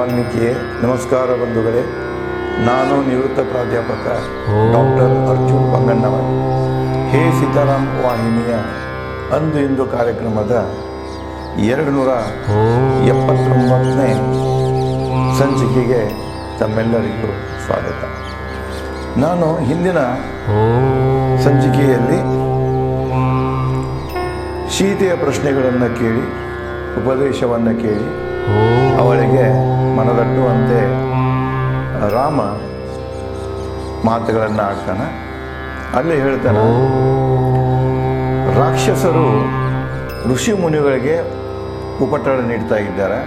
ವಾಲ್ಮೀಕಿ ನಮಸ್ಕಾರ ಬಂಧುಗಳೇ. ನಾನು ನಿವೃತ್ತ ಪ್ರಾಧ್ಯಾಪಕ ಡಾಕ್ಟರ್ ಅರ್ಜುನ್ ಬಂಗಣ್ಣವರ್. ಹೇ ಸೀತಾರಾಮ್ ವಾಹಿನಿಯ ಅಂದು ಇಂದು ಕಾರ್ಯಕ್ರಮದ ಎರಡು ನೂರ ಎಪ್ಪತ್ತೊಂಬತ್ತನೇ ಸಂಚಿಕೆಗೆ ತಮ್ಮೆಲ್ಲರಿಗೂ ಸ್ವಾಗತ. ನಾನು ಹಿಂದಿನ ಸಂಚಿಕೆಯಲ್ಲಿ ಸೀತೆಯ ಪ್ರಶ್ನೆಗಳನ್ನು ಕೇಳಿ ಉಪದೇಶವನ್ನು ಕೇಳಿ ಅವಳಿಗೆ ಮನದಟ್ಟುವಂತೆ ರಾಮ ಮಾತುಗಳನ್ನು ಆಡ್ತಾನೆ ಅಲ್ಲಿ ಹೇಳ್ತಾನೆ, ರಾಕ್ಷಸರು ಋಷಿ ಮುನಿಗಳಿಗೆ ಉಪಟಳ ನೀಡ್ತಾ ಇದ್ದಾರೆ.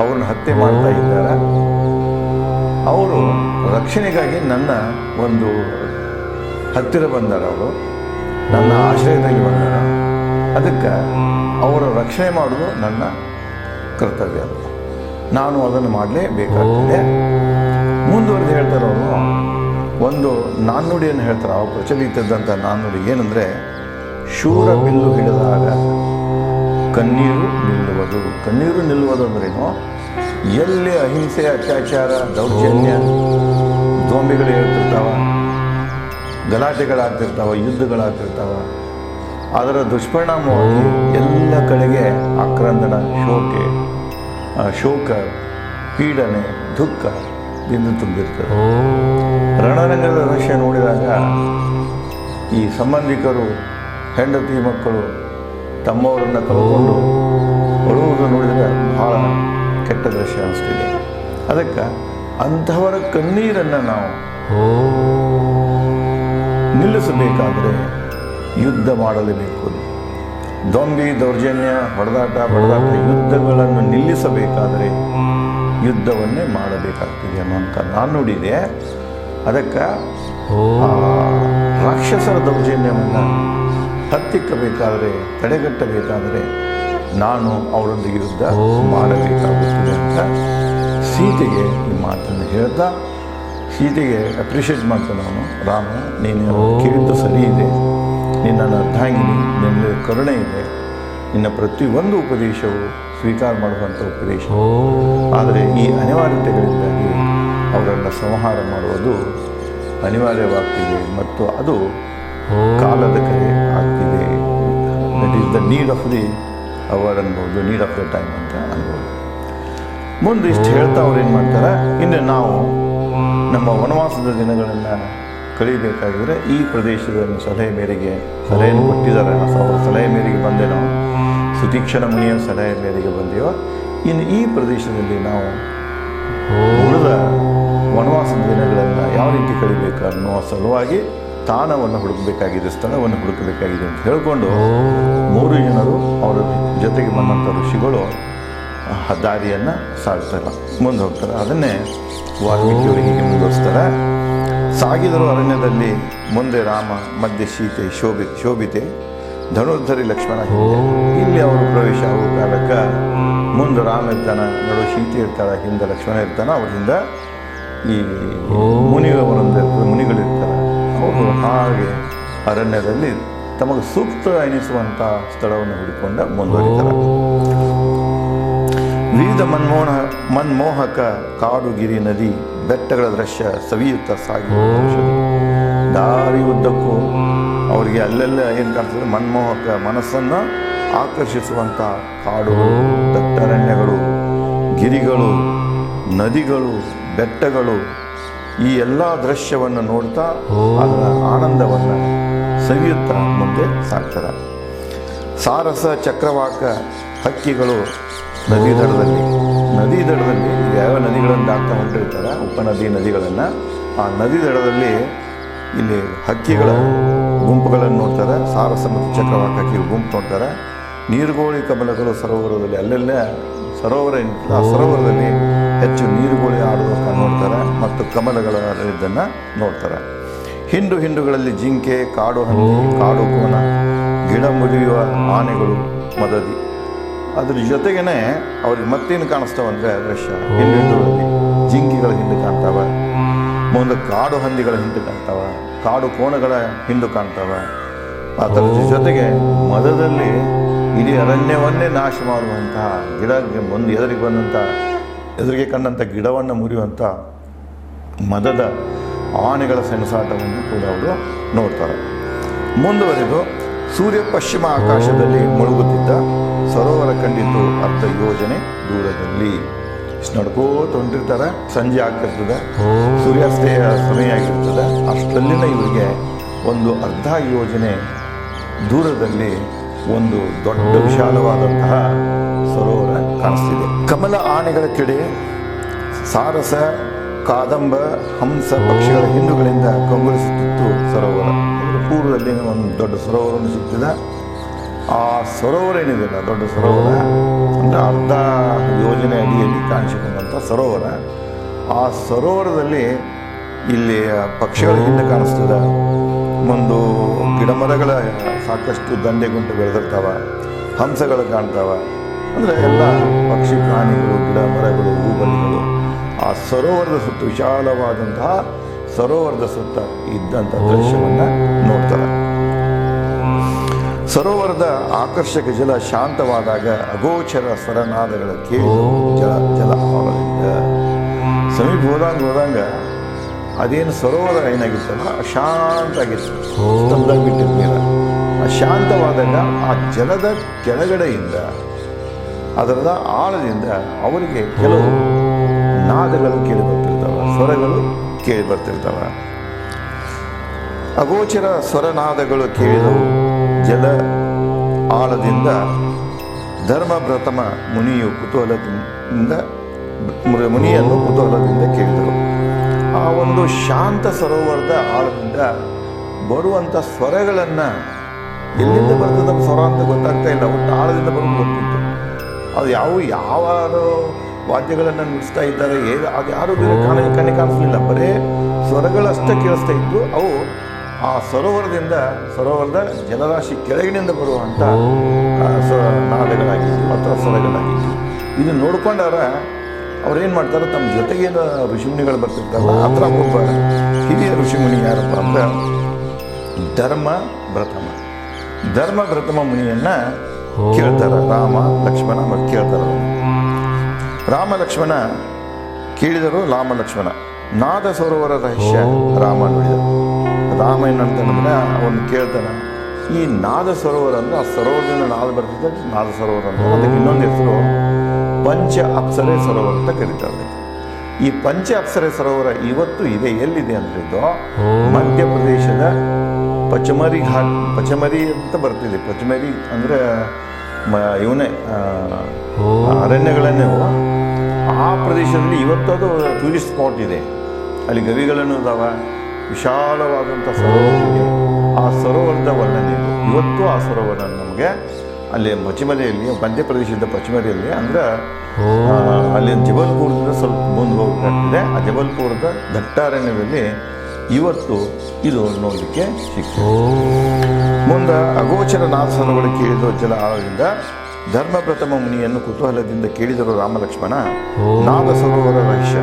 ಅವ್ರನ್ನ ಹತ್ಯೆ ಮಾಡ್ತಾ ಇದ್ದಾರೆ. ಅವರು ರಕ್ಷಣೆಗಾಗಿ ನನ್ನ ಒಂದು ಹತ್ತಿರ ಬಂದಾರ ಅವರು. ನನ್ನ ಆಶ್ರಯದಲ್ಲಿ ಬಂದಾರ. ಅದಕ್ಕೆ ಅವರ ರಕ್ಷಣೆ ಮಾಡೋದು ನನ್ನ ಕರ್ತವ್ಯ ಅದು. ನಾನು ಅದನ್ನು ಮಾಡಲೇಬೇಕಾಗ್ತದೆ ಮುಂದುವರೆದು ಹೇಳ್ತಾರೆ ಅವರು. ಒಂದು ನಾಣ್ಣುಡಿಯನ್ನು ಹೇಳ್ತಾರೆ. ಅವು ಪ್ರಚಲಿತದ್ದಂಥ ನಾಣ್ಣುಡಿ ಏನಂದರೆ, ಶೂರ ಬಿಲ್ಲು ಹಿಡಿದಾಗ ಕಣ್ಣೀರು ನಿಲ್ಲುವುದು. ಕಣ್ಣೀರು ನಿಲ್ಲುವುದು ಅಂದ್ರೇನು? ಎಲ್ಲಿ ಅಹಿಂಸೆ, ಅತ್ಯಾಚಾರ, ದೌರ್ಜನ್ಯ ದೋಂಬಿಗಳು ಹೇಳ್ತಿರ್ತಾವ ಗಲಾಟೆಗಳಾಗ್ತಿರ್ತಾವ, ಯುದ್ಧಗಳಾಗ್ತಿರ್ತಾವ, ಅದರ ದುಷ್ಪರಿಣಾಮವಾಗಿ ಎಲ್ಲ ಕಡೆಗೆ ಆಕ್ರಂದನ, ಶೋಕೆ ಶೋಕ ಪೀಡನೆ ದುಃಖ ದಿಂದ ತುಂಬಿರ್ತದೆ. ರಣರಂಗದ ದೃಶ್ಯ ನೋಡಿದಾಗ ಈ ಸಂಬಂಧಿಕರು ಹೆಂಡತಿ ಮಕ್ಕಳು ತಮ್ಮವರನ್ನು ಕಳ್ಕೊಂಡು ಅಳುವುದು ನೋಡಿದರೆ ಬಹಳ ಕೆಟ್ಟ ದೃಶ್ಯ ಅನಿಸ್ತಿದೆ. ಅದಕ್ಕೆ ಅಂಥವರ ಕಣ್ಣೀರನ್ನು ನಾವು ನಿಲ್ಲಿಸಬೇಕಾದರೆ ಯುದ್ಧ ಮಾಡಲೇಬೇಕು ದೊಂಬಿ ದೌರ್ಜನ್ಯ ಹೊಡೆದಾಟ ಬಡದಾಟ ಯುದ್ಧಗಳನ್ನು ನಿಲ್ಲಿಸಬೇಕಾದರೆ ಯುದ್ಧವನ್ನೇ ಮಾಡಬೇಕಾಗ್ತದೆ ಅನ್ನುವಂಥ ನೋಡಿದೆ. ಅದಕ್ಕೆ ರಾಕ್ಷಸರ ದೌರ್ಜನ್ಯವನ್ನು ಹತ್ತಿಕ್ಕಬೇಕಾದರೆ ತಡೆಗಟ್ಟಬೇಕಾದರೆ ನಾನು ಅವರೊಂದಿಗೆ ಯುದ್ಧ ಮಾಡಬೇಕಾಗುತ್ತದೆ ಅಂತ ಸೀತೆಗೆ ಈ ಮಾತನ್ನು ಹೇಳ್ತಾ ಸೀತೆಗೆ ಅಪ್ರಿಷಿಯೇಟ್ ಮಾಡ್ತಾನೆ ಅವನು. ರಾಮ ನೀನು ಕಿರಿತು ಸರಿ ಇದೆ. ನಿನ್ನ ಅರ್ಧಾಂಗಿನಿ ನಿನ್ನ ಕರುಣೆ ಇದೆ. ನಿನ್ನ ಪ್ರತಿಯೊಂದು ಉಪದೇಶವು ಸ್ವೀಕಾರ ಮಾಡುವಂಥ ಉಪದೇಶ. ಆದರೆ ಈ ಅನಿವಾರ್ಯತೆಗಳಿಂದಾಗಿ ಅವರನ್ನು ಸಂಹಾರ ಮಾಡುವುದು ಅನಿವಾರ್ಯವಾಗ್ತಿದೆ ಮತ್ತು ಅದು ಕಾಲದ ಕರೆ ಆಗ್ತಿದೆ that is the need of the hour ಅನ್ಬೋದು ನೀಡ್ ಆಫ್ ದ ಟೈಮ್ ಅಂತ ಅನ್ಬೋದು. ಮುಂದೆ ಇಷ್ಟು ಹೇಳ್ತಾ ಅವ್ರು ಏನು ಮಾಡ್ತಾರೆ? ಇನ್ನು ನಾವು ನಮ್ಮ ವನವಾಸದ ದಿನಗಳನ್ನು ಕಳಿಬೇಕಾಗಿದ್ರೆ ಈ ಪ್ರದೇಶದ ಸಲಹೆ ಮೇರೆಗೆ ಸಲಹೆಯನ್ನು ಕೊಟ್ಟಿದ್ದಾರೆ. ಅವರ ಸಲಹೆ ಮೇರೆಗೆ ಬಂದೆ ನಾವು. ಸುತೀಕ್ಷಣ ಮುನಿಯ ಸಲಹೆ ಮೇರೆಗೆ ಬಂದೆಯೋ ಇನ್ನು ಈ ಪ್ರದೇಶದಲ್ಲಿ ನಾವು ಉಳಿದ ವನವಾಸದ ದಿನಗಳನ್ನು ಯಾವ ರೀತಿ ಕಳಿಬೇಕು ಅನ್ನುವ ಸಲುವಾಗಿ ಸ್ಥಾನವನ್ನು ಹುಡುಕಬೇಕಾಗಿದೆ, ಸ್ಥಳವನ್ನು ಹುಡುಕಬೇಕಾಗಿದೆ ಅಂತ ಹೇಳಿಕೊಂಡು ಮೂರು ಜನರು ಅವರ ಜೊತೆಗೆ ಬಂದಂಥ ಋಷಿಗಳು ದಾರಿಯನ್ನು ಸಾಗ್ತಾರೆ ಮುಂದೆ ಹೋಗ್ತಾರೆ. ಅದನ್ನೇ ವಾಲ್ಮೀಕಿಯವರಿಗೆ ಮುಂದುವರಿಸ್ತಾರೆ ಸಾಗಿದರು ಅರಣ್ಯದಲ್ಲಿ. ಮುಂದೆ ರಾಮ ಮಧ್ಯೆ ಸೀತೆ ಶೋಭಿ ಶೋಭಿತೆ ಧನುರ್ಧರಿ ಲಕ್ಷ್ಮಣ ಇಲ್ಲಿ ಅವರು ಪ್ರವೇಶ ಆಗುವ ಕಾಲಕ್ಕೆ ಮುಂದೆ ರಾಮ ಇರ್ತಾನೆ ನಡು ಸೀತೆ ಇರ್ತಾಳೆ ಹಿಂದೆ ಲಕ್ಷ್ಮಣ ಇರ್ತಾನೆ ಅವರಿಂದ ಈ ಮುನಿಗಳವರೊಂದು ಇರ್ತದೆ ಮುನಿಗಳಿರ್ತಾರೆ. ಅವರು ಹಾಗೆ ಅರಣ್ಯದಲ್ಲಿ ತಮಗೆ ಸೂಕ್ತ ಎನಿಸುವಂಥ ಸ್ಥಳವನ್ನು ಹುಡುಕೊಂಡ ಮುಂದುವರಿತಾರೆ. ವಿವಿಧ ಮನ್ಮೋಹ ಮನ್ಮೋಹಕ ಕಾಡುಗಿರಿ ನದಿ ಬೆಟ್ಟಗಳ ದೃಶ್ಯ ಸವಿಯುತ್ತಾ ಸಾಗಿ. ದಾರಿ ಉದ್ದಕ್ಕೂ ಅವರಿಗೆ ಅಲ್ಲೆಲ್ಲ ಏನು ಕಾಣ್ತದೆ? ಮನ್ಮೋಹಕ ಮನಸ್ಸನ್ನು ಆಕರ್ಷಿಸುವಂಥ ಕಾಡು ದಟ್ಟರಣ್ಯಗಳು ಗಿರಿಗಳು, ನದಿಗಳು, ಬೆಟ್ಟಗಳು ಈ ಎಲ್ಲ ದೃಶ್ಯವನ್ನು ನೋಡ್ತಾ ಅದರ ಆನಂದವನ್ನು ಸವಿಯುತ್ತಾ ಮುಂದೆ ಸಾಗ್ತಾರೆ. ಸಾರಸ ಚಕ್ರವಾಕ ಹಕ್ಕಿಗಳು ನದಿ ದಡದಲ್ಲಿ. ನದಿ ದಡದಲ್ಲಿ, ಯಾವ ನದಿಗಳನ್ನು ದಾಟ್ತಾ ಹೊಂಟಿರ್ತಾರೆ ಉಪನದಿ ನದಿಗಳನ್ನು. ಆ ನದಿ ದಡದಲ್ಲಿ ಇಲ್ಲಿ ಹಕ್ಕಿಗಳ ಗುಂಪುಗಳನ್ನು ನೋಡ್ತಾರೆ, ಸಾರಸ ಮತ್ತು ಚಕ್ರವಾಕ ಹಕ್ಕಿ ಗುಂಪು ನೋಡ್ತಾರೆ. ನೀರುಗೋಳಿ ಕಮಲಗಳು ಸರೋವರದಲ್ಲಿ, ಅಲ್ಲೆಲ್ಲ ಸರೋವರ ಆ ಸರೋವರದಲ್ಲಿ ಹೆಚ್ಚು ನೀರುಗೋಳಿ ಆಡುವುದನ್ನು ನೋಡ್ತಾರೆ ಮತ್ತು ಕಮಲಗಳ ಇದನ್ನು ನೋಡ್ತಾರೆ. ಹಿಂಡು ಹಿಂಡುಗಳಲ್ಲಿ ಜಿಂಕೆ, ಕಾಡು ಹಂದಿ, ಕಾಡು ಕೋನ, ಗಿಡ ಮುರಿಯುವ ಆನೆಗಳು, ಮದದಿ. ಅದ್ರ ಜೊತೆಗೇನೆ ಅವ್ರಿಗೆ ಮತ್ತೇನು ಕಾಣಿಸ್ತಾವಂದ್ರೆ ದೃಶ್ಯ. ಹಿಂದೆ ಜಿಂಕಿಗಳ ಹಿಂಡು ಕಾಣ್ತಾವ. ಮುಂದೆ ಕಾಡು ಹಂದಿಗಳ ಹಿಂದೆ ಕಾಣ್ತಾವ. ಕಾಡು ಕೋಣಗಳ ಹಿಂಡು ಕಾಣ್ತಾವ. ಅದರ ಜೊತೆಗೆ ಮದದಲ್ಲಿ ಇಡೀ ಅರಣ್ಯವನ್ನೇ ನಾಶ ಮಾಡುವಂತಹ ಗಿಡ ಮುಂದೆ ಎದುರಿಗೆ ಬಂದಂಥ ಎದುರಿಗೆ ಕಂಡಂಥ ಗಿಡವನ್ನು ಮುರಿಯುವಂಥ ಮದದ ಆನೆಗಳ ಸೆಣಸಾಟವನ್ನು ಕೂಡ ಅವರು ನೋಡ್ತಾರೆ. ಮುಂದುವರೆದು ಸೂರ್ಯ ಪಶ್ಚಿಮ ಆಕಾಶದಲ್ಲಿ ಮುಳುಗುತ್ತಿದ್ದ ಸರೋವರ ಕಂಡಿತು ಅರ್ಥ ಯೋಜನೆ ದೂರದಲ್ಲಿ. ಇಷ್ಟು ನಡ್ಕೋತ ಹೊಂಟಿರ್ತಾರೆ. ಸಂಜೆ ಆಗ್ತಿರ್ತದೆ. ಸೂರ್ಯಾಸ್ತೆಯ ಸಮಯ ಆಗಿರ್ತದೆ. ಅಷ್ಟರಲ್ಲಿನ ಇವರಿಗೆ ಒಂದು ಅರ್ಧ ಯೋಜನೆ ದೂರದಲ್ಲಿ ಒಂದು ದೊಡ್ಡ ವಿಶಾಲವಾದಂತಹ ಸರೋವರ ಕಾಣಿಸ್ತಿದೆ. ಕಮಲ ಆನೆಗಳ ಕೆಡೆ ಸಾರಸ ಕಾದಂಬ ಹಂಸ ಪಕ್ಷಿಗಳ ಹಿಂಡುಗಳಿಂದ ಕಂಗೊಳಿಸುತ್ತಿತ್ತು ಸರೋವರ. ಪೂರ್ವದಲ್ಲಿ ಒಂದು ದೊಡ್ಡ ಸರೋವರವನ್ನು ಸಿಗ್ತಿದೆ. ಆ ಸರೋವರ ಏನಿದೆಯಲ್ಲ ದೊಡ್ಡ ಸರೋವರ? ಅಂದರೆ ಅರ್ಧ ಯೋಜನೆ ಅಡಿಯಲ್ಲಿ ಕಾಣಿಸಿಕೊಂಡಂಥ ಸರೋವರ. ಆ ಸರೋವರದಲ್ಲಿ ಇಲ್ಲಿ ಪಕ್ಷಿಗಳ ಹಿಂದೆ ಕಾಣಿಸ್ತದೆ. ಒಂದು ಗಿಡಮರಗಳ ಸಾಕಷ್ಟು ದಂಡೆಗುಂಟು ಬೆಳೆದಿರ್ತಾವೆ ಹಂಸಗಳು ಕಾಣ್ತಾವೆ. ಅಂದರೆ ಎಲ್ಲ ಪಕ್ಷಿ ಪ್ರಾಣಿಗಳು ಗಿಡ ಮರಗಳು ಹೂಬಲಿಗಳು. ಆ ಸರೋವರದ ಸುತ್ತ ವಿಶಾಲವಾದಂತಹ ಸರೋವರದ ಸುತ್ತ ಇದ್ದಂಥ ದೃಶ್ಯವನ್ನು ನೋಡ್ತಾರೆ. ಸರೋವರದ ಆಕರ್ಷಕ ಜಲ ಶಾಂತವಾದಾಗ ಅಗೋಚರ ಸ್ವರನಾದಗಳ ಕೇಳಿ ಜಲ ಜಲ ಆಳದಿಂದ ಸಮೀಪ ಹೋದಂಗ ಹೋದಂಗ ಅದೇನು ಸರೋವರ ಏನಾಗಿತ್ತಲ್ಲ? ಶಾಂತ ಆಗಿತ್ತು ಬಿಟ್ಟಿದ್ದ ನೀರ. ಆ ಶಾಂತವಾದಾಗ ಆ ಜಲದ ಕೆಳಗಡೆಯಿಂದ ಅದರದ ಆಳದಿಂದ ಅವರಿಗೆ ಕೆಲವು ನಾದಗಳು ಕೇಳಿ ಬರ್ತಿರ್ತವೆ ಸ್ವರಗಳು ಕೇಳಿ ಬರ್ತಿರ್ತಾವೆ. ಅಗೋಚರ ಸ್ವರನಾದಗಳು ಕೇಳಿದವು. ಜಲ ಆಳದಿಂದ ಧರ್ಮ ಪ್ರಥಮ ಮುನಿಯು ಕುತೂಹಲದಿಂದ ಮುನಿಯನ್ನು ಕುತೂಹಲದಿಂದ ಕೇಳಿದರು. ಆ ಒಂದು ಶಾಂತ ಸರೋವರದ ಆಳದಿಂದ ಬರುವಂಥ ಸ್ವರಗಳನ್ನು ಎಲ್ಲಿಂದ ಬರ್ತದ ಸ್ವರ ಅಂತ ಗೊತ್ತಾಗ್ತಾ ಇಲ್ಲ, ಒಟ್ಟು ಆಳದಿಂದ ಬರೋದು ಗೊತ್ತಿತ್ತು. ಅದು ಯಾವ ಯಾವ ವಾದ್ಯಗಳನ್ನು ನುಡಿಸ್ತಾ ಇದ್ದಾರೆ ಅದು ಯಾರು ಬೇರೆ ಕಾಣ ಕಾಣಿಸಲಿಲ್ಲ, ಬರೇ ಸ್ವರಗಳಷ್ಟೇ ಕೇಳಿಸ್ತಾ ಇದ್ದು ಅವು ಆ ಸರೋವರದಿಂದ ಸರೋವರದ ಜಲರಾಶಿ ಕೆಳಗಿನಿಂದ ಬರುವಂಥ ಆ, ಸ ನಾದಗಳಾಗಿತ್ತು ಅಥವಾ ಸ್ವರಗಳಾಗಿತ್ತು ಇದನ್ನು ನೋಡ್ಕೊಂಡಾರ ಅವ್ರೇನು ಮಾಡ್ತಾರೆ ತಮ್ಮ ಜೊತೆಗೇನು ಋಷಿಮುನಿಗಳು ಬರ್ತಿರ್ತಾರಲ್ಲ ಆ ಥರ ಒಬ್ಬ ಹಿರಿಯ ಋಷಿಮುನಿ ಯಾರಪ್ಪ ಅಂದ್ರೆ ಧರ್ಮ ಪ್ರಥಮ. ಧರ್ಮ ಪ್ರಥಮ ಮುನಿಯನ್ನ ಕೇಳ್ತಾರೆ ರಾಮ ಲಕ್ಷ್ಮಣ ಮತ್ತು ಕೇಳ್ತಾರೆ ರಾಮ ಲಕ್ಷ್ಮಣ ಕೇಳಿದರು ರಾಮ ಲಕ್ಷ್ಮಣ. ನಾದ ಸರೋವರ ರಹಸ್ಯ ರಾಮ ನುಡಿದ ರಾಮ ಏನಂತಂದ್ರೆ ಅವನು ಕೇಳ್ತಾನೆ ಈ ನಾದ ಸರೋವರ ಅಂದರೆ ಆ ಸರೋವರದಿಂದ ನಾದ ಬರ್ತದೆ ನಾದ ಸರೋವರ ಅಂತ ಅದಕ್ಕೆ ಇನ್ನೊಂದು ಹೆಸರು ಪಂಚ ಅಪ್ಸರೆ ಸರೋವರ ಅಂತ ಕರೀತಾರೆ ಈ ಪಂಚ ಅಪ್ಸರೆ ಸರೋವರ ಇವತ್ತು ಇದೆ ಎಲ್ಲಿದೆ ಅಂತಿದ್ದು ಇದು ಮಧ್ಯಪ್ರದೇಶದ ಪಚಮರಿ ಘಾಟ್ ಪಚಮರಿ ಅಂತ ಬರ್ತಿದೆ. ಪಚಮರಿ ಅಂದ್ರೆ ಮ ಇವನೇ ಅರಣ್ಯಗಳನ್ನೇ ಆ ಪ್ರದೇಶದಲ್ಲಿ ಇವತ್ತು ಅದು ಟೂರಿಸ್ಟ್ ಸ್ಪಾಟ್ ಇದೆ. ಅಲ್ಲಿ ಗವಿಗಳನ್ನು ಇದಾವ ವಿಶಾಲವಾದಂಥ ಸರೋವರ ಆ ಸರೋವರದ ವರ್ಣನೆ ಇವತ್ತು ಆ ಸರೋವರ ನಮಗೆ ಅಲ್ಲಿ ಮಚಿಮಲೆಯಲ್ಲಿ ಮಧ್ಯಪ್ರದೇಶದ ಪ್ರದೇಶದ ಅಂದ್ರೆ ಆ, ಅಲ್ಲಿ ಜಬಲ್ಪುರದಿಂದ ಸ್ವಲ್ಪ ಮುಂದೆ ಹೋಗ್ತಿದೆ ಆ ಜಬಲ್ಪುರದ ದಟ್ಟಾರಣ್ಯದಲ್ಲಿ ಇವತ್ತು ಇದು ನೋಡಲಿಕ್ಕೆ ಸಿಗ್ತದೆ. ಮುಂದೆ ಅಗೋಚರ ನಾಸನಗಳು ಕೇಳಿದ ಜಲ ಆಳದಿಂದ ಧರ್ಮ ಪ್ರಥಮ ಮುನಿಯನ್ನು ಕುತೂಹಲದಿಂದ ಕೇಳಿದರು ರಾಮಲಕ್ಷ್ಮಣ. ನಾದ ಸರೋವರ ರಹಸ್ಯ.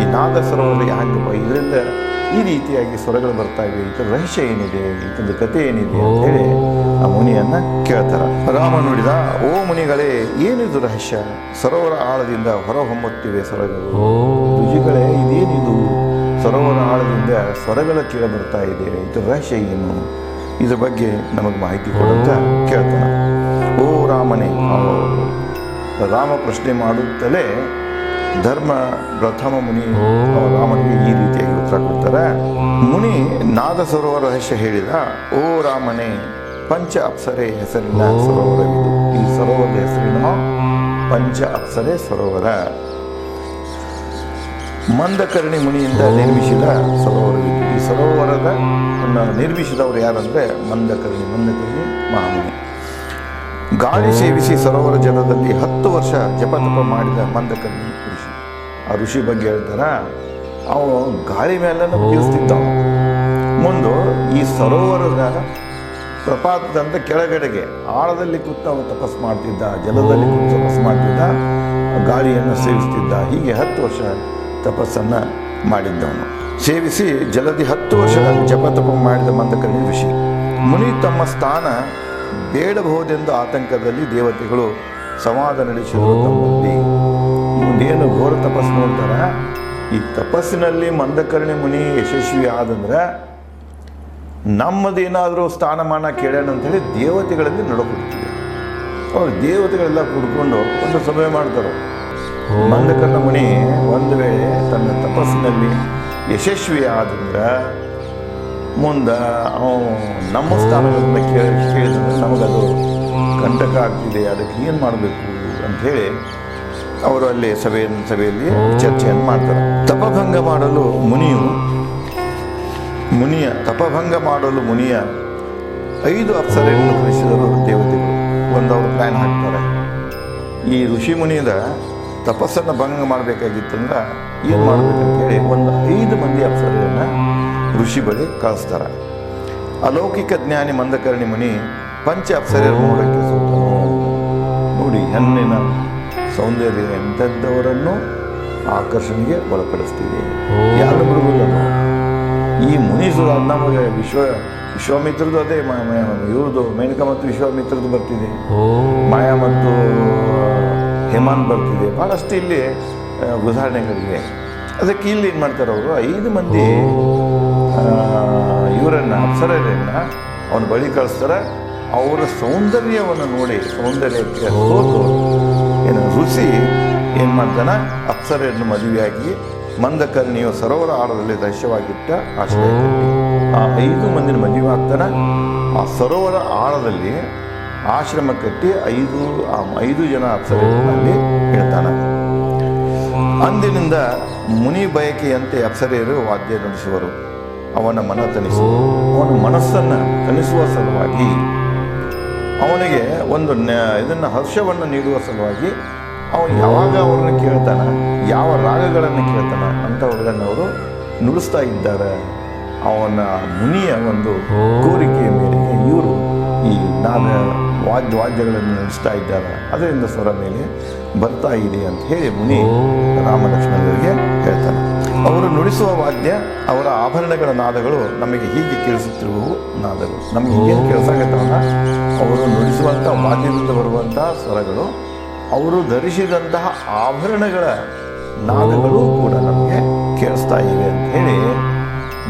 ಈ ನಾದ ಸರೋವರ ಯಾಕಪ್ಪ ಇದರಿಂದ ಈ ರೀತಿಯಾಗಿ ಸ್ವರಗಳು ಬರ್ತಾ ಇವೆ. ಇದರ ರಹಸ್ಯ ಏನಿದೆ? ಇದರ ಕಥೆ ಏನಿದೆ ಅಂತ ಹೇಳಿ ಆ ಮುನಿಯನ್ನ ಕೇಳ್ತಾರ. ರಾಮ ನೋಡಿದ ಓ ಮುನಿಗಳೇ ಏನಿದು ರಹಸ್ಯ? ಸರೋವರ ಆಳದಿಂದ ಹೊರಹೊಮ್ಮುತ್ತಿವೆ ಸ್ವರಗಳು. ರುಜಿಗಳೇ ಇದೇನಿದು? ಸರೋವರ ಆಳದಿಂದ ಸ್ವರಗಳ ಕೇಳ ಬರ್ತಾ ಇದೆ. ಇದರ ರಹಸ್ಯ ಏನು? ಇದ್ರ ಬಗ್ಗೆ ನಮಗೆ ಮಾಹಿತಿ ಕೊಡುತ್ತ ಕೇಳ್ತಾನ ಓ ರಾಮನೇ ರಾಮ ಪ್ರಶ್ನೆ ಮಾಡುತ್ತಲೇ ಧರ್ಮ ಪ್ರಥಮ ಮುನಿ ರಾಮನಿಗೆ ಈ ರೀತಿಯಾಗಿ ಉತ್ತರ ಕೊಡ್ತಾರೆ. ಮುನಿ ನಾದ ಸರೋವರ ರಹಸ್ಯ ಹೇಳಿದ ಓ ರಾಮನೇ ಪಂಚ ಅಪ್ಸರೆ ಹೆಸರಿನ ಸರೋವರವಿದು. ಈ ಸರೋವರದ ಹೆಸರಿನ ಪಂಚ ಅಪ್ಸರೆ ಸರೋವರ. ಮಂದಕರ್ಣಿ ಮುನಿಯಿಂದ ನಿರ್ಮಿಸಿದ ಸರೋವರ ಈ ಸರೋವರದ ನಿರ್ಮಿಸಿದವರು ಯಾರಂದ್ರೆ ಮಂದಕರ್ಣಿ ಮಂದಕರ್ಣಿ ಮಹಾಮುನಿ. ಗಾಳಿ ಸೇವಿಸಿ ಸರೋವರ ಜಲದಲ್ಲಿ ಹತ್ತು ವರ್ಷ ಜಪತಪ ಮಾಡಿದ ಮಂದಕರ್ಣಿ ಋಷಿ. ಆ ಋಷಿ ಬಗ್ಗೆ ಹೇಳ್ತಾರ? ಅವನು ಗಾಳಿ ಮೇಲೆ ಜೀವಿಸ್ತಿದ್ದ ಮುಂದೆ ಈ ಸರೋವರದ ಪ್ರಪಾತದಂತ ಕೆಳಗಡೆಗೆ ಆಳದಲ್ಲಿ ಕೂತು ಅವನು ತಪಸ್ ಮಾಡ್ತಿದ್ದ ಜಲದಲ್ಲಿ ಕೂತು ತಪಸ್ ಮಾಡ್ತಿದ್ದ ಗಾಳಿಯನ್ನು ಸೇವಿಸ್ತಿದ್ದ ಹೀಗೆ ಹತ್ತು ವರ್ಷ ತಪಸ್ಸನ್ನು ಮಾಡಿದ್ದವನು. ಸೇವಿಸಿ ಜಲದಿ ಹತ್ತು ವರ್ಷ ಜಪ ತಪ ಮಾಡಿದ ಮಂದಕರ್ಣಿ ಋಷಿ. ಮುನಿ ತಮ್ಮ ಸ್ಥಾನ ಬೇಡಬಹುದೆಂದು ಆತಂಕದಲ್ಲಿ ದೇವತೆಗಳು ಸಂವಾದ ನಡೆಸಿದರು ಮುಂದೇನು ಘೋರ ತಪಸ್ಸು ನೋಡ್ತಾರ? ಈ ತಪಸ್ಸಿನಲ್ಲಿ ಮಂದಕರ್ಣಿ ಮುನಿ ಯಶಸ್ವಿ ಆದಂದ್ರೆ ನಮ್ಮದೇನಾದರೂ ಸ್ಥಾನಮಾನ ಕೇಳೋಣ ಅಂತೇಳಿ ದೇವತೆಗಳಲ್ಲಿ ನಡ್ಕೊಡ್ತೀವಿ. ಅವ್ರು ದೇವತೆಗಳೆಲ್ಲ ಕುಡ್ಕೊಂಡು ಒಂದು ಸಭೆ ಮಾಡ್ತಾರೆ? ಮಂದಕರ್ಣ ಮುನಿ ಒಂದು ವೇಳೆ ತನ್ನ ತಪಸ್ಸಿನಲ್ಲಿ ಯಶಸ್ವಿ ಆದಂದ್ರೆ ಮುಂದೆ ಅವನು ನಮ್ಮ ಸ್ಥಾನಗಳನ್ನ ಕೇಳಿ ಕೇಳಿದ್ರೆ ನಮಗದು ಕಂಟಕ ಆಗ್ತಿದೆ. ಅದಕ್ಕೆ ಏನು ಮಾಡಬೇಕು ಅಂಥೇಳಿ ಅವರು ಅಲ್ಲಿ ಸಭೆಯ ಸಭೆಯಲ್ಲಿ ಚರ್ಚೆಯನ್ನು ಮಾಡ್ತಾರೆ. ತಪಭಂಗ ಮಾಡಲು ಮುನಿಯು ಮುನಿಯ ತಪಭಂಗ ಮಾಡಲು ಮುನಿಯ ಐದು ಅಪ್ಸರೆಯನ್ನು ಕಳಿಸಿದರು ದೇವತೆಗಳು. ಒಂದು ಅವರು ಪ್ಲ್ಯಾನ್ ಹಾಕ್ತಾರೆ. ಈ ಋಷಿ ಮುನಿದ ತಪಸ್ಸನ್ನು ಭಂಗ ಮಾಡಬೇಕಾಗಿತ್ತಂದ್ರೆ ಏನು ಮಾಡ್ಬೇಕಂತೇಳಿ ಒಂದು ಐದು ಮಂದಿ ಅಪ್ಸರೆಯನ್ನು ಋಷಿ ಬಳಿ ಕಳಿಸ್ತಾರೆ ಅಲೌಕಿಕ ಜ್ಞಾನಿ ಮಂದಕರ್ಣಿ ಮುನಿ ಪಂಚ ಅಪ್ಸರ ಮೋಡಕ್ಕೆ ನೋಡಿ ಹೆಣ್ಣಿನ ಸೌಂದರ್ಯ ಎಂಥದ್ದವರನ್ನು ಆಕರ್ಷಣೆಗೆ ಒಳಪಡಿಸ್ತೀವಿ ಯಾರು ಬಿಡುವುದಿಲ್ಲ ನಾವು. ಈ ಮುನಿಸುರ ನಮಗೆ ವಿಶ್ವ ವಿಶ್ವಾಮಿತ್ರದ್ದು ಅದೇ ಇವ್ರದ್ದು ಮೇನಕ ಮತ್ತು ವಿಶ್ವಾಮಿತ್ರದ್ದು ಬರ್ತಿದೆ. ಮಾಯಾ ಮತ್ತು ಹೇಮಾನ್ ಬರ್ತಿದೆ. ಭಾಳಷ್ಟು ಇಲ್ಲಿ ಉದಾಹರಣೆಗಳಿವೆ. ಅದಕ್ಕೆ ಇಲ್ಲಿ ಏನು ಮಾಡ್ತಾರೆ ಅವರು ಐದು ಮಂದಿ ಇವರನ್ನು ಅಪ್ಸರರನ್ನು ಅವನ ಬಳಿ ಕಳಿಸ್ತಾರೆ. ಅವರ ಸೌಂದರ್ಯವನ್ನು ನೋಡಿ, ಸೌಂದರ್ಯಕ್ಕೆ ಹೋಗು ಏನು ಋಷಿ ಏನು ಮಾಡ್ತಾನೆ? ಅಪ್ಸರೆಯನ್ನು ಮದುವೆಯಾಗಿ ಮಂದಕರ್ಣಿಯು ಸರೋವರ ಆಳದಲ್ಲಿ ದೃಶ್ಯವಾಗಿಟ್ಟ ಆಶ್ರಯ ಆ ಐದು ಮಂದಿನ ಮದುವೆ ಆಗ್ತಾನೆ. ಆ ಸರೋವರ ಆಳದಲ್ಲಿ ಆಶ್ರಮ ಕಟ್ಟಿ ಐದು, ಆ ಐದು ಜನ ಅಪ್ಸರೆಯಲ್ಲಿ ಹೇಳ್ತಾನೆ ಅಂದಿನಿಂದ ಮುನಿ ಬಯಕೆಯಂತೆ ಅಪ್ಸರೆಯರು ವಾದ್ಯ ನುಡಿಸುವರು. ಅವನ ಮನ ತನಿಸು ಅವನ ಮನಸ್ಸನ್ನು ತನಿಸುವ ಸಲುವಾಗಿ ಅವನಿಗೆ ಒಂದು ಇದನ್ನು ಹರ್ಷವನ್ನು ನೀಡುವ ಸಲುವಾಗಿ ಅವನು ಯಾವಾಗ ಅವ್ರನ್ನ ಕೇಳ್ತಾನೆ, ಯಾವ ರಾಗಗಳನ್ನು ಕೇಳ್ತಾನ ಅಂಥವುಗಳನ್ನು ಅವರು ನುಡಿಸ್ತಾ ಇದ್ದಾರೆ. ಅವನ ಮುನಿಯ ಒಂದು ಕೋರಿಕೆಯ ಮೇರೆಗೆ ಇವರು ಈ ನಾದ ವಾದ್ಯ, ವಾದ್ಯಗಳನ್ನು ನುಡಿಸ್ತಾ ಇದ್ದಾರೆ. ಅದರಿಂದ ಸ್ವರ ಮೇಲೆ ಬರ್ತಾ ಇದೆ ಅಂತ ಹೇಳಿ ಮುನಿ ರಾಮಲಕ್ಷ್ಮಣರಿಗೆ ಹೇಳ್ತಾನೆ. ಅವರು ನುಡಿಸುವ ವಾದ್ಯ, ಅವರ ಆಭರಣಗಳ ನಾದಗಳು ನಮಗೆ ಹೀಗೆ ಕೇಳಿಸುತ್ತಿರುವ ನಾದಗಳು. ನಮಗೆ ಏನು ಕೇಳಿಸಾಗತ್ತವನ್ನ ಅವರು ನುಡಿಸುವಂಥ ವಾದ್ಯದಿಂದ ಬರುವಂತಹ ಸ್ವರಗಳು, ಅವರು ಧರಿಸಿದಂತಹ ಆಭರಣಗಳ ನಾದಗಳು ಕೂಡ ನಮಗೆ ಕೇಳಿಸ್ತಾ ಇವೆ ಅಂತ ಹೇಳಿ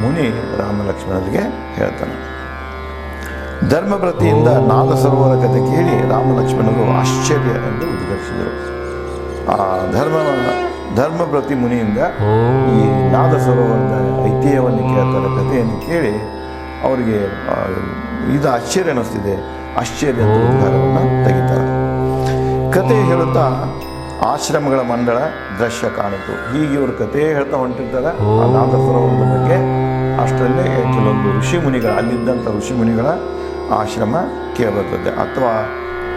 ಮುನಿ ರಾಮಲಕ್ಷ್ಮಣರಿಗೆ ಹೇಳ್ತಾನೆ. ಧರ್ಮವ್ರತಿಯಿಂದ ನಾದ ಸರೋವರ ಕಥೆ ಕೇಳಿ ರಾಮಲಕ್ಷ್ಮಣರು ಆಶ್ಚರ್ಯ ಎಂದು ಉದ್ಘಾಟಿಸಿದರು. ಆ ಧರ್ಮ ಧರ್ಮವ್ರತಿ ಮುನಿಯಿಂದ ಈ ನಾದ ಸರೋವರದ ಐತಿಹ್ಯವನ್ನು ಕೇಳ್ತಾರೆ. ಕಥೆಯನ್ನು ಕೇಳಿ ಅವರಿಗೆ ಇದು ಆಶ್ಚರ್ಯ ಅನ್ನಿಸ್ತಿದೆ. ಆಶ್ಚರ್ಯ ಅಂತ ಉದ್ಗಾರವನ್ನು ತೆಗಿತಾರೆ. ಕತೆ ಹೇಳುತ್ತಾ ಆಶ್ರಮಗಳ ಮಂಡಳ ದೃಶ್ಯ ಕಾಣಿತು. ಹೀಗೆ ಇವರು ಕತೆ ಹೇಳ್ತಾ ಹೊಂಟಿರ್ತಾರೆ. ಆ ನಾದ ಸರೋವರದ ಬಗ್ಗೆ ಅಷ್ಟರಲ್ಲೇ ಕೆಲವೊಂದು ಋಷಿ ಮುನಿಗಳ ಅಲ್ಲಿದ್ದಂಥ ಋಷಿ ಮುನಿಗಳ ಆಶ್ರಮ ಕೇಳಬರ್ತದೆ. ಅಥವಾ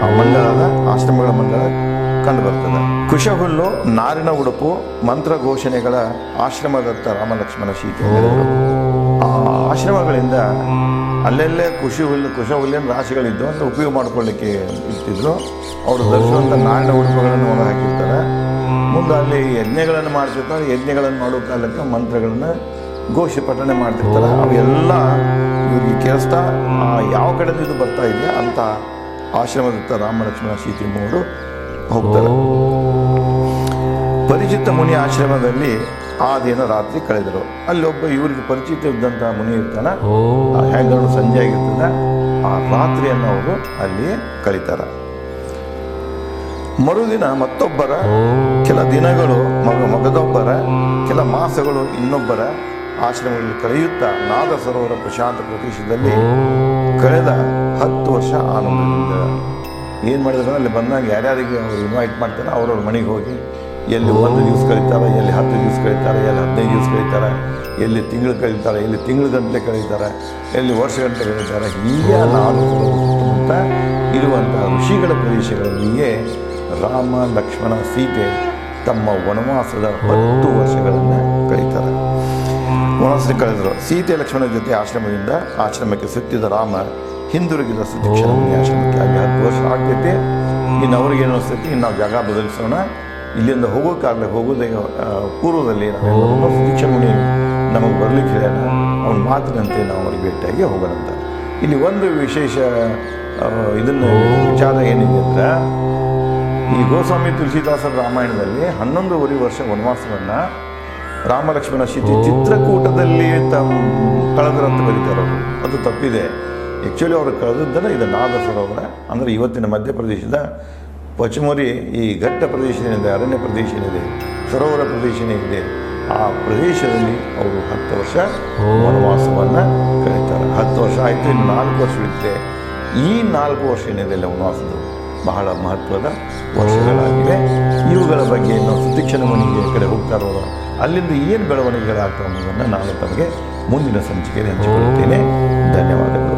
ಆ ಮಂಡಳದ ಆಶ್ರಮಗಳ ಮಂಡಳ ಕಂಡು ಬರ್ತದೆ. ಕುಶಹುಲ್ಲು, ನಾರಿನ ಉಡುಪು, ಮಂತ್ರ ಘೋಷಣೆಗಳ ಆಶ್ರಮದತ್ತ ರಾಮಲಕ್ಷ್ಮಣ ಸೀತೆ ಆಶ್ರಮಗಳಿಂದ ಅಲ್ಲೆಲ್ಲೇ ಖುಷಿ ಹುಲ್ಲು ಕುಶ ಹುಲ್ಲಿನ ರಾಶಿಗಳಿದ್ದು ಅಂತ ಉಪಯೋಗ ಮಾಡ್ಕೊಳ್ಳಿಕ್ಕೆ ಇರ್ತಿದ್ರು. ಅವರು ಧರಿಸುವಂಥ ನಾರಿನ ಉಡುಪುಗಳನ್ನು ಹೊರ ಹಾಕಿರ್ತಾರೆ. ಮುಂದೆ ಅಲ್ಲಿ ಯಜ್ಞಗಳನ್ನು ಮಾಡ್ತಿರ್ತಾರೆ ಯಜ್ಞಗಳನ್ನು ಮಾಡೋ ಕಾಲಕ್ಕೆ ಮಂತ್ರಗಳನ್ನು ಘೋಷ ಪಠಣೆ ಮಾಡ್ತಿರ್ತಾರೆ. ಅವೆಲ್ಲ ಇವ್ರಿಗೆ ಕೇಳಿಸ್ತಾ ಯಾವ ಕಡೆಯಿಂದ ಇದು ಬರ್ತಾ ಇದೆಯಾ ಅಂತ ಆಶ್ರಮದತ್ತ ರಾಮಲಕ್ಷ್ಮಣ ಸೀತೆ ಮೂರು ಹೋಗ್ತಾರೆ. ಪರಿಚಿತ ಮುನಿ ಆಶ್ರಮದಲ್ಲಿ ಆ ದಿನ ರಾತ್ರಿ ಕಳೆದರು. ಅಲ್ಲಿ ಒಬ್ಬ ಇವರಿಗೆ ಪರಿಚಿತ ಇದ್ದಂತಹ ಮುನಿ ಇರ್ತಾನ. ಹೆಂಗರು ಸಂಜೆ ಆಗಿರ್ತದೆ. ಆ ರಾತ್ರಿಯನ್ನು ಅವರು ಅಲ್ಲಿ ಕಳೀತಾರೆ. ಮರುದಿನ ಮತ್ತೊಬ್ಬರ ಕೆಲ ದಿನಗಳು ಮಗ ಮಗದೊಬ್ಬರ ಕೆಲ ಮಾಸಗಳು ಇನ್ನೊಬ್ಬರ ಆಶ್ರಮಗಳಲ್ಲಿ ಕಳೆಯುತ್ತಾ ನಾದ ಸರೋವರ ಪ್ರಶಾಂತ ಪ್ರದೇಶದಲ್ಲಿ ಕಳೆದ ಹತ್ತು ವರ್ಷ ಆನಂದದಿಂದ. ಏನು ಮಾಡಿದ್ರು ಅಲ್ಲಿ ಬಂದಾಗ ಯಾರ್ಯಾರಿಗೆ ಅವ್ರು ಇನ್ವೈಟ್ ಮಾಡ್ತಾರೆ ಅವ್ರವ್ರ ಮನೆಗೆ ಹೋಗಿ ಎಲ್ಲಿ ಒಂದು ದಿವಸ ಕಳೀತಾರೆ, ಎಲ್ಲಿ ಹತ್ತು ದಿವಸ ಕಳೀತಾರೆ, ಎಲ್ಲಿ ಹದಿನೈದು ದಿವಸ ಕಳೀತಾರೆ, ಎಲ್ಲಿ ತಿಂಗಳು ಕಳೀತಾರೆ, ಎಲ್ಲಿ ತಿಂಗಳು ಗಂಟೆ ಕಳೀತಾರೆ, ಎಲ್ಲಿ ವರ್ಷ ಗಂಟೆ ಕಳೀತಾರೆ, ಹೀಗೆ ನಾನು ಸುತ್ತಮುತ್ತ ಇರುವಂಥ ಋಷಿಗಳ ಪ್ರದೇಶಗಳಲ್ಲಿಯೇ ರಾಮ, ಲಕ್ಷ್ಮಣ, ಸೀತೆ ತಮ್ಮ ವನವಾಸದ ಹತ್ತು ವರ್ಷಗಳನ್ನು ಕಳೀತಾರೆ. ವನವಾಸ ಕಳೆದರು. ಸೀತೆ ಲಕ್ಷ್ಮಣ ಜೊತೆ ಆಶ್ರಮದಿಂದ ಆಶ್ರಮಕ್ಕೆ ಸುತ್ತಿದ ರಾಮ ಹಿಂದಿರುಗಿದ ವರ್ಷ ಆಗ್ತೈತೆ. ಇನ್ನು ಅವ್ರಿಗೇನು ಅನಿಸ್ತೈತಿ ಇನ್ನು ನಾವು ಜಾಗ ಬದಲಿಸೋಣ. ಇಲ್ಲಿಂದ ಹೋಗೋಕ್ಕಾಗಲಿ ಹೋಗೋದೇ ಪೂರ್ವದಲ್ಲಿ ಮುನಿ ನಮಗೆ ಬರಲಿಕ್ಕೆ ಅವ್ನ ಮಾತಿನಂತೆ ನಾವು ಅವ್ರಿಗೆ ಭೇಟಿಯಾಗಿ ಹೋಗೋಣ ಅಂತ. ಇಲ್ಲಿ ಒಂದು ವಿಶೇಷ ಇದನ್ನು ವಿಚಾರ ಏನಿದೆ ಅಂದರೆ, ಈ ಗೋಸ್ವಾಮಿ ತುಳಸಿದಾಸರ ರಾಮಾಯಣದಲ್ಲಿ ಹನ್ನೊಂದೂವರೆ ವರ್ಷ ವನವಾಸವನ್ನು ರಾಮಲಕ್ಷ್ಮಣ ಶಿತಿ ಚಿತ್ರಕೂಟದಲ್ಲಿ ತಮ್ಮ ಕಳೆದ್ರಂತ ಬರೀತಾರೆ ಅದು ತಪ್ಪಿದೆ. ಆ್ಯಕ್ಚುಲಿ ಅವರು ಕಳೆದಿದ್ದರೆ ಇದು ನಾದ ಸರೋವರ ಅಂದರೆ ಇವತ್ತಿನ ಮಧ್ಯಪ್ರದೇಶದ ಪಚಮುರಿ ಈ ಘಟ್ಟ ಪ್ರದೇಶ ಏನಿದೆ ಅರಣ್ಯ ಪ್ರದೇಶ ಏನಿದೆ ಸರೋವರ ಪ್ರದೇಶ ಏನಿದೆ ಆ ಪ್ರದೇಶದಲ್ಲಿ ಅವರು ಹತ್ತು ವರ್ಷ ವನವಾಸವನ್ನು ಕಳೀತಾರೆ ಹತ್ತು ವರ್ಷ ಆಯಿತು ಇನ್ನು ನಾಲ್ಕು ವರ್ಷ ಉಳಿದಿದೆ ಈ ನಾಲ್ಕು ವರ್ಷ ಏನಿದೆ ವನವಾಸದ್ದು? ಬಹಳ ಮಹತ್ವದ ವರ್ಷಗಳಾಗಿವೆ. ಇವುಗಳ ಬಗ್ಗೆ ನಾವು ಸುತಿಕ್ಷಣ ಮನೆಗೆ ಕಡೆ ಹೋಗ್ತಾ ಇರೋದು ಅಲ್ಲಿಂದ ಏನು ಬೆಳವಣಿಗೆಗಳಾಗ್ತವೆ ಅನ್ನೋದನ್ನು ನಾನು ತಮಗೆ ಮುಂದಿನ ಸಂಚಿಕೆಯಲ್ಲಿ ಹಂಚಿಕೊಳ್ಳುತ್ತೇನೆ. ಧನ್ಯವಾದಗಳು.